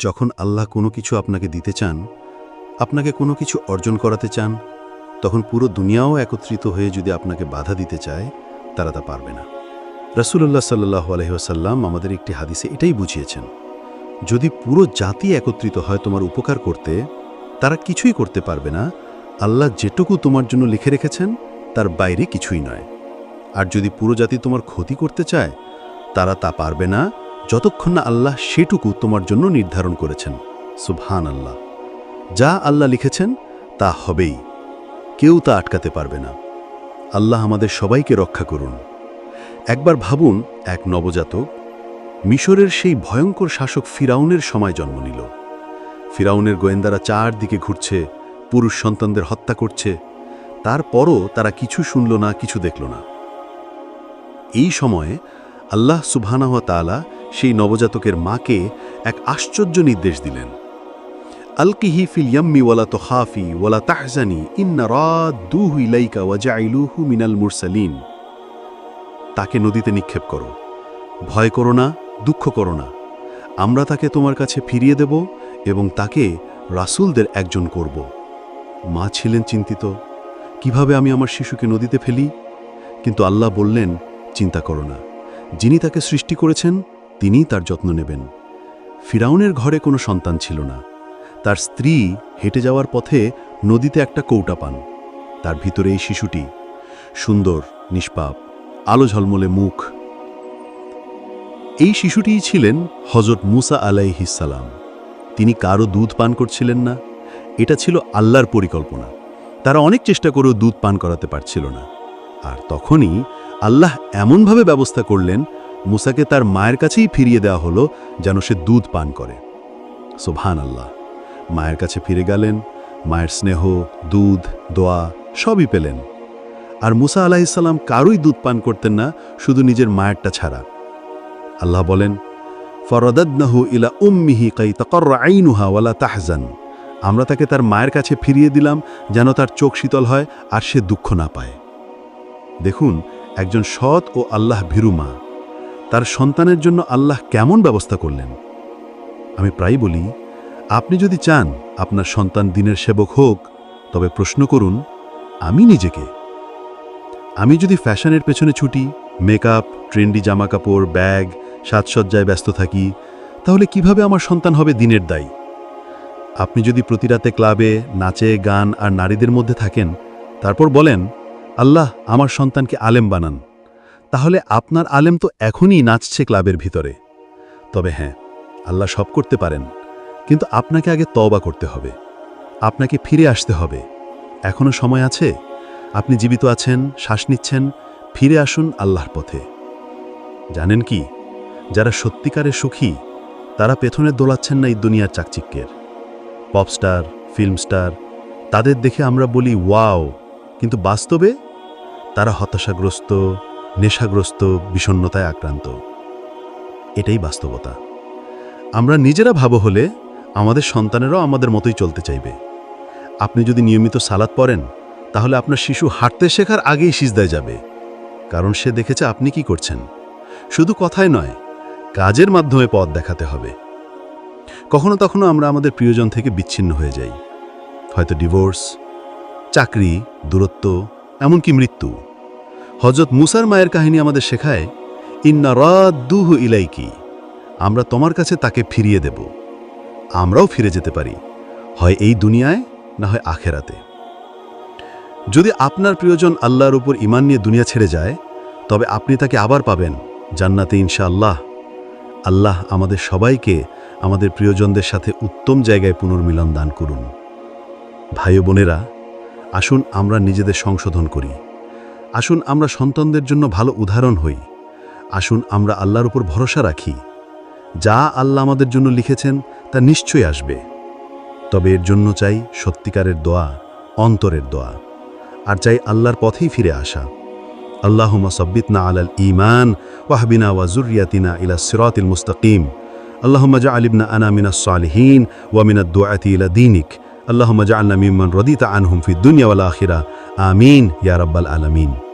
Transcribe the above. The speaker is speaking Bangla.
যখন আল্লাহ কোনো কিছু আপনাকে দিতে চান, আপনাকে কোনো কিছু অর্জন করাতে চান, তখন পুরো দুনিয়াও একত্রিত হয়ে যদি আপনাকে বাধা দিতে চায়, তারা তা পারবে না। রসুল্লাহ সাল্লাহ আলহিহাসাল্লাম আমাদের একটি হাদিসে এটাই বুঝিয়েছেন, যদি পুরো জাতি একত্রিত হয় তোমার উপকার করতে, তারা কিছুই করতে পারবে না, আল্লাহ যেটুকু তোমার জন্য লিখে রেখেছেন, তার বাইরে কিছুই নয়। আর যদি পুরো জাতি তোমার ক্ষতি করতে চায়, তারা তা পারবে না যতক্ষণ না আল্লাহ সেটুকু তোমার জন্য নির্ধারণ করেছেন। সুবহান আল্লাহ যা আল্লাহ লিখেছেন, তা হবেই। কেউ তা আটকাতে পারবে না। আল্লাহ আমাদের সবাইকে রক্ষা করুন। একবার ভাবুন, এক নবজাতক মিশরের সেই ভয়ঙ্কর শাসক ফিরাউনের সময় জন্ম নিল। ফিরাউনের গোয়েন্দারা চারদিকে ঘুরছে, পুরুষ সন্তানদের হত্যা করছে। তারপরও তারা কিছু শুনল না, কিছু দেখল না। এই সময়ে আল্লাহ সুবহানাহা তাআলা সেই নবজাতকের মাকে এক আশ্চর্য নির্দেশ দিলেন। আলকিহি ওয়ালা মুরসালিন। তাকে নদীতে নিক্ষেপ করো। ভয় করো না, দুঃখ করো না। আমরা তাকে তোমার কাছে ফিরিয়ে দেব এবং তাকে রাসূলদের একজন করব। মা ছিলেন চিন্তিত, কীভাবে আমি আমার শিশুকে নদীতে ফেলি? কিন্তু আল্লাহ বললেন, চিন্তা করো না। যিনি তাকে সৃষ্টি করেছেন তিনিই তার যত্ন নেবেন। ফিরাউনের ঘরে কোনো সন্তান ছিল না। তার স্ত্রী হেঁটে যাওয়ার পথে নদীতে একটা কৌটা পান। তার ভিতরে এই শিশুটি সুন্দর, নিষ্পাপ, আলো ঝলমলে মুখ। এই শিশুটিই ছিলেন হজরত মুসা আলাইহিসালাম তিনি কারও দুধ পান করছিলেন না। এটা ছিল আল্লাহর পরিকল্পনা। তারা অনেক চেষ্টা করেও দুধ পান করাতে পারছিল না। আর তখনই আল্লাহ এমনভাবে ব্যবস্থা করলেন মুসাকে তার মায়ের কাছেই ফিরিয়ে দেওয়া হলো যেন সে দুধ পান করে। সোভান আল্লাহ মায়ের কাছে ফিরে গেলেন, মায়ের স্নেহ, দুধ, দোয়া সবই পেলেন। আর মুসা আলাহিসাল্লাম কারোই দুধ পান করতেন না, শুধু নিজের মায়েরটা ছাড়া। আল্লাহ বলেন, ফরদাদনাহু ইলা উম্মিহি কাই তকর আইনুহা ওয়ালা তাহজান। আমরা তাকে তার মায়ের কাছে ফিরিয়ে দিলাম যেন তার চোখ শীতল হয় আর সে দুঃখ না পায়। দেখুন, একজন সৎ ও আল্লাহ ভীরু মা। তার সন্তানের জন্য আল্লাহ কেমন ব্যবস্থা করলেন? আমি প্রায় বলি, আপনি যদি চান আপনার সন্তান দিনের সেবক হোক, তবে প্রশ্ন করুন, আমি নিজেকে? আমি যদি ফ্যাশনের পেছনে ছুটি, মেকআপ, ট্রেন্ডি জামাকাপড়, ব্যাগ, সাজসজ্জায় ব্যস্ত থাকি, তাহলে কীভাবে আমার সন্তান হবে দিনের দায়ী? আপনি যদি প্রতি রাতে ক্লাবে নাচে, গান আর নারীদের মধ্যে থাকেন, তারপর বলেন, আল্লাহ আমার সন্তানকে আলেম বানান। তাহলে আপনার আলেম তো এখনই নাচছে ক্লাবের ভিতরে। তবে হ্যাঁ আল্লাহ সব করতে পারেন, কিন্তু আপনাকে আগে তওবা করতে হবে। আপনাকে ফিরে আসতে হবে। এখনও সময় আছে? আপনি জীবিত আছেন, শ্বাস নিচ্ছেন, ফিরে আসুন আল্লাহর পথে। জানেন কি? যারা সত্যিকারে সুখী, তারা পেছনে দোলাচ্ছেন না এই দুনিয়ার চাকচিক্যের। পপস্টার ফিল্ম স্টার, তাদের দেখে আমরা বলি, ওয়াও! কিন্তু বাস্তবে তারা হতাশাগ্রস্ত নেশাগ্রস্ত, বিষণ্ণতায় আক্রান্ত। এটাই বাস্তবতা। আমরা নিজেরা ভাবো হলে আমাদের সন্তানেরাও আমাদের মতোই চলতে চাইবে। আপনি যদি নিয়মিত সালাদ পড়েন, তাহলে আপনার শিশু হাঁটতে শেখার আগেই সিজদায় যাবে। কারণ সে দেখেছে আপনি কি করছেন। শুধু কথায় নয়, কাজের মাধ্যমে পথ দেখাতে হবে। কখনো তখনো আমরা আমাদের প্রিয়জন থেকে বিচ্ছিন্ন হয়ে যাই। হয়তো ডিভোর্স, চাকরি, দূরত্ব, এমনকি মৃত্যু। হজরত মুসার মায়ের কাহিনী আমাদের শেখায়, ইন্না রাদ্দুহু ইলাইকি আমরা তোমার কাছে তাকে ফিরিয়ে দেব। আমরাও ফিরে যেতে পারি, হয় এই দুনিয়ায় না হয় আখেরাতে। যদি আপনার প্রিয়জন আল্লাহর উপর ইমান নিয়ে দুনিয়া ছেড়ে যায়, তবে আপনি তাকে আবার পাবেন জান্নাতে ইনশাআল্লাহ। আল্লাহ আমাদের সবাইকে আমাদের প্রিয়জনদের সাথে উত্তম জায়গায় পুনর্মিলন দান করুন। ভাই বোনেরা, আসুন আমরা নিজেদের সংশোধন করি। আসুন আমরা সন্তানদের জন্য ভালো উদাহরণ হই। আসুন আমরা আল্লাহর উপর ভরসা রাখি। যা আল্লাহ আমাদের জন্য লিখেছেন, তা নিশ্চয়ই আসবে। তবে এর জন্য চাই সত্যিকারের দোয়া, অন্তরের দোয়া। আর চাই আল্লাহর পথেই ফিরে আসা। আল্লাহমা আল আল ইমান ওয়াহবিনা ওয়াজুরিয়াতিনা ইলা সিরাত মুস্তাকিম। আল্লাহ জা আলিবনা আনা মিনা সালহীন ওয়ামিনা দোয়াতি ইলা দিনিক। اللهم اجعلنا ممن رضيت عنهم في الدنيا والآخرة. آمين. يا رب العالمين.